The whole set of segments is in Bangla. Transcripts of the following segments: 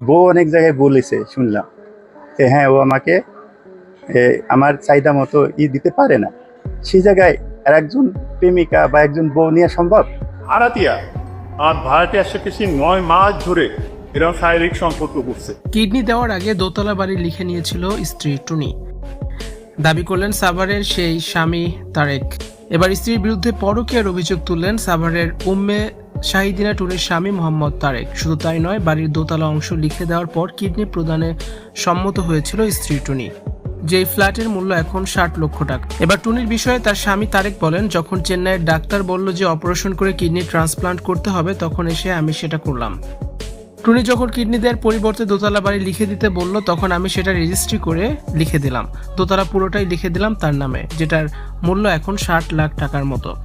বউ অনেক জায়গায় বলেছে শুনলাম। যে হ্যাঁ ও আমাকে এ, আমার চাহিদা মতো ই দিতে পারে না। সেই জায়গায় আর একজন প্রেমিকা বা একজন বউ নেওয়া সম্ভব? আরাতিয়া আর ভাড়াটিয়ার সাথে সে নয় মাস ধরে এরকম শারীরিক সম্পর্ক করছে কিডনি দেওয়ার আগে দোতলা বাড়ি লিখে নিয়েছিল স্ত্রী টুনি। দাবি করলেন সাভারের সেই স্বামী তারেক। এবার স্ত্রীর বিরুদ্ধে পরকীয়ার অভিযোগ তুললেন সাভারের উম্মে শাহিদিনা টুনির স্বামী মোহাম্মদ তারেক। শুধু তাই নয়, বাড়ির দোতলা অংশ লিখে দেওয়ার পর কিডনি প্রদানে সম্মত হয়েছিল স্ত্রী টুনি। যেই ফ্ল্যাটের মূল্য এখন ষাট লক্ষ টাকা। এবার টুনির বিষয়ে তার স্বামী তারেক বলেন, যখন চেন্নাইয়ের ডাক্তার বলল যে অপারেশন করে কিডনি ট্রান্সপ্লান্ট করতে হবে, তখন এসে আমি সেটা করলাম। টুনি যখন কিডনি দেওয়ার পরিবর্তে দোতলা বাড়ি লিখে দিতে বলল, তখন আমি সেটা রেজিস্ট্রি করে লিখে দিলাম। দোতলা পুরোটাই লিখে দিলাম তার নামে, যেটার মূল্য এখন ষাট লাখ টাকার মতো।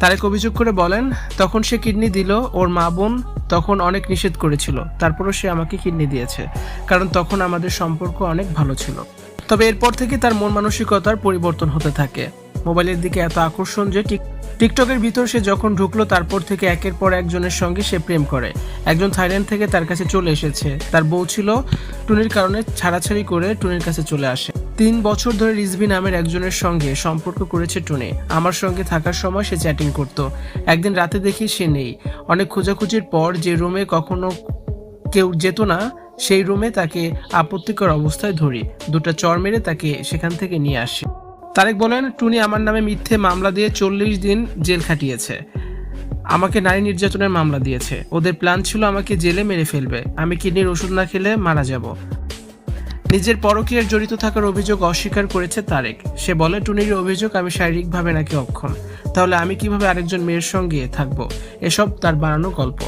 তারেক অভিযোগ করে বলেন, তখন সে কিডনি দিল, ওর মা বোন তখন অনেক নিষেধ করেছিল। তারপরও সে আমাকে কিডনি দিয়েছে, কারণ তখন আমাদের সম্পর্ক অনেক ভালো ছিল। তবে এরপর থেকে তার মন মানসিকতার পরিবর্তন হতে থাকে। মোবাইলের দিকে এত আকর্ষণ যে টিক, টিকটকের ভিতর সে যখন ঢুকলো, তারপর থেকে একের পর একজনের সঙ্গে সে প্রেম করে। একজন থাইল্যান্ড থেকে তার কাছে চলে এসেছে। তার বউ ছিল টুনির কারণে ছাড়াছাড়ি করে টুনির কাছে চলে আসে। তিন বছর ধরে রিজভি নামের একজনের সঙ্গে সম্পর্ক করেছে টুনি। আমার সঙ্গে থাকার সময় সে চ্যাটিং করত। একদিন রাতে দেখি সে নেই। অনেক খোঁজাখুঁজির পর যে রুমে কখনো কেউ যেত না, সেই রুমে তাকে আপত্তিকর অবস্থায় ধরি। দুটো চর মেরে তাকে সেখান থেকে নিয়ে আসি। তারেক বলেন, টুনি আমার নামে মিথ্যে মামলা দিয়ে চল্লিশ দিন জেল খাটিয়েছে। আমাকে নারী নির্যাতনের মামলা দিয়েছে। ওদের প্ল্যান ছিল আমাকে জেলে মেরে ফেলবে। আমি কিডনির ওষুধ না খেলে মারা যাব। নিজের পরকীয়ার জড়িত থাকার অভিযোগ অস্বীকার করেছে তারেক। সে বলে, টুনির অভিযোগ আমি শারীরিকভাবে নাকি অক্ষম। তাহলে আমি কীভাবে আরেকজন মেয়ের সঙ্গে থাকব? এসব তার বানানো গল্প।